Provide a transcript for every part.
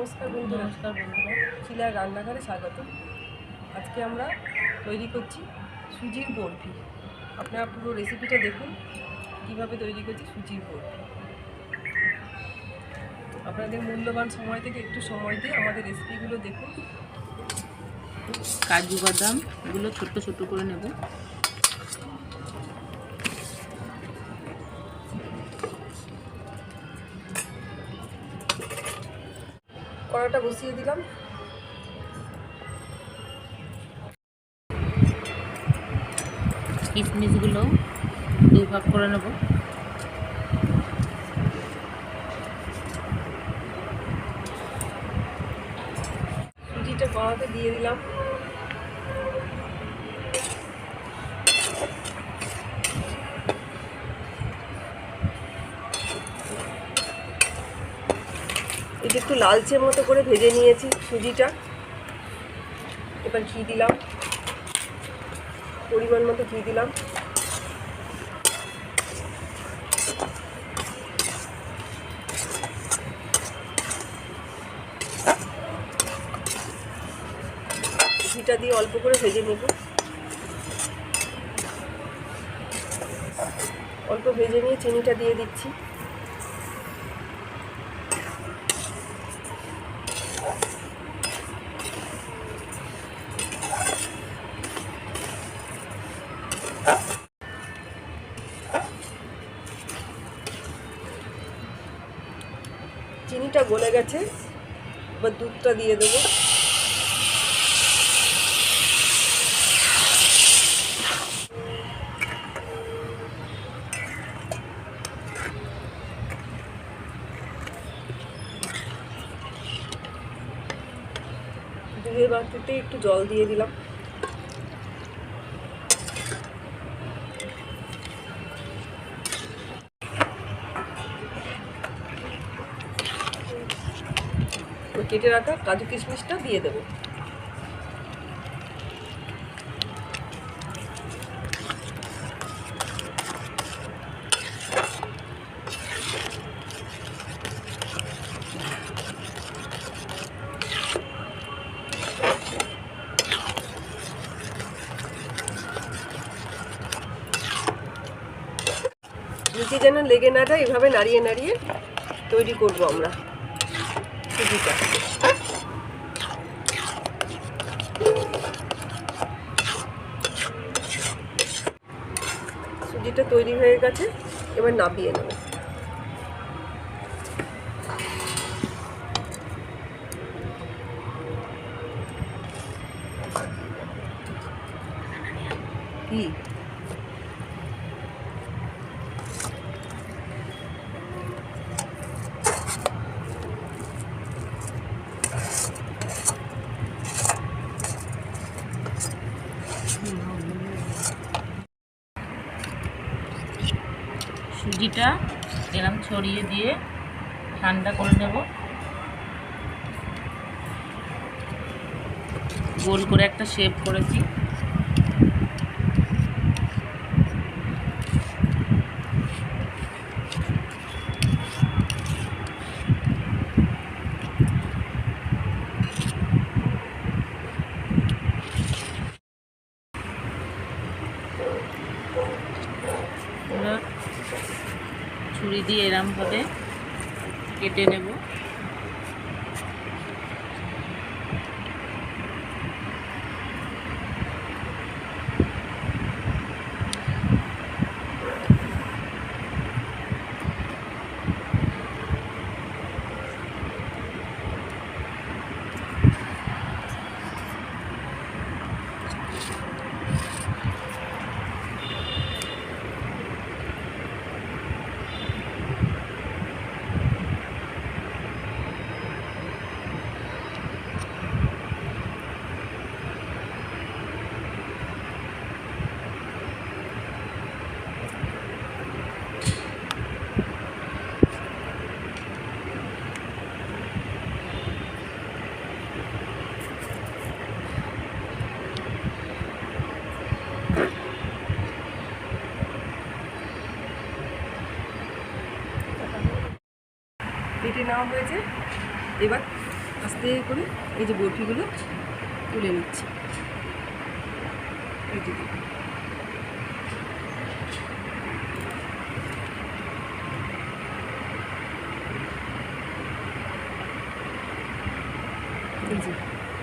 নমস্কার বন্ধুরা নমস্কার বন্ধুরা। শিলার রান্নাঘরে স্বাগত আজকে আমরা তৈরি করছি সুজির বরফি। আপনারা পুরো রেসিপিটা দেখুন, কীভাবে তৈরি করছি সুজির বরফি। আপনাদের মূল্যবান সময় থেকে একটু সময় দিয়ে আমাদের রেসিপিগুলো দেখুন। কাজু বাদাম, এগুলো ছোট্ট ছোট্ট করে নেব। কড়াটা বসিয়ে দিলাম। কিশমিশগুলো দুই ভাগ করে নেব। সুজিটা কড়াতে দিয়ে দিলাম। এটা একটু লালচে মতো করে ভেজে নিয়েছি সুজিটা। এবার ঘি দিলাম। পরিমাণ মতো ঘি দিলাম। ঘিটা দিয়ে অল্প করে ভেজে নেব। অল্প ভেজে নিয়ে চিনিটা দিয়ে দিচ্ছি। চিনিটা গলে গেছে এবার দুধটা দিয়ে দেবো। দুধের বাটিতে একটু জল দিয়ে দিলাম। কেটে রাখা কাজু কিশমিশটা দিয়ে দেবো নিচে যেন লেগে না যায় এভাবে নাড়িয়ে নাড়িয়ে তৈরি করব আমরা সুজিটা সুজিটা তৈরি হয়ে গেছে এবার নাবিয়ে নেব। কি? সুজিটা এরম ছড়িয়ে দিয়ে ঠান্ডা করে নেব। গোল করে একটা শেপ করেছি। এবার ছুরি দিয়ে এরমভাবে কেটে নেব। কেটে নেওয়া হয়েছে। এবার আস্তে করে এই যে বরফিগুলো তুলে নিচ্ছি।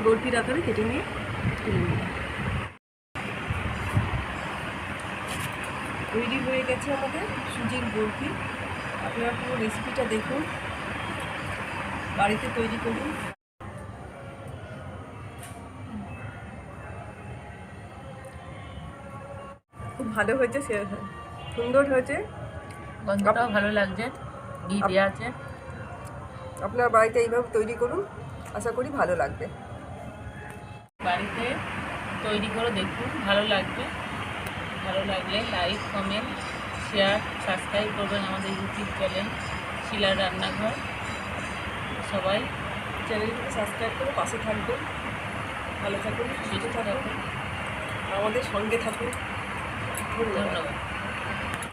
বরফির আকারে কেটে নিয়ে তুলে নিলাম। তৈরি হয়ে গেছে আমাদের সুজির বরফি। আপনারা পুরো রেসিপিটা দেখুন। বাড়িতে তৈরি করুন। খুব ভালো হয়েছে সে সুন্দর হয়েছে। গন্ধটাও ভালো লাগছে। ঘি দেওয়া আছে। আপনার বাড়িতে এইভাবে তৈরি করুন। আশা করি ভালো লাগবে। বাড়িতে তৈরি করে দেখুন ভালো লাগবে। ভালো লাগলে লাইক কমেন্ট শেয়ার সাবস্ক্রাইব করবেন আমাদের ইউটিউব চ্যানেল শিলার রান্নাঘর। সবাই চ্যানেলটিকে সাবস্ক্রাইব করে পাশে থাকবেন। ভালো থাকুন সুস্থ থাকুন। আমাদের সঙ্গে থাকুন। ধন্যবাদ। ধন্যবাদ।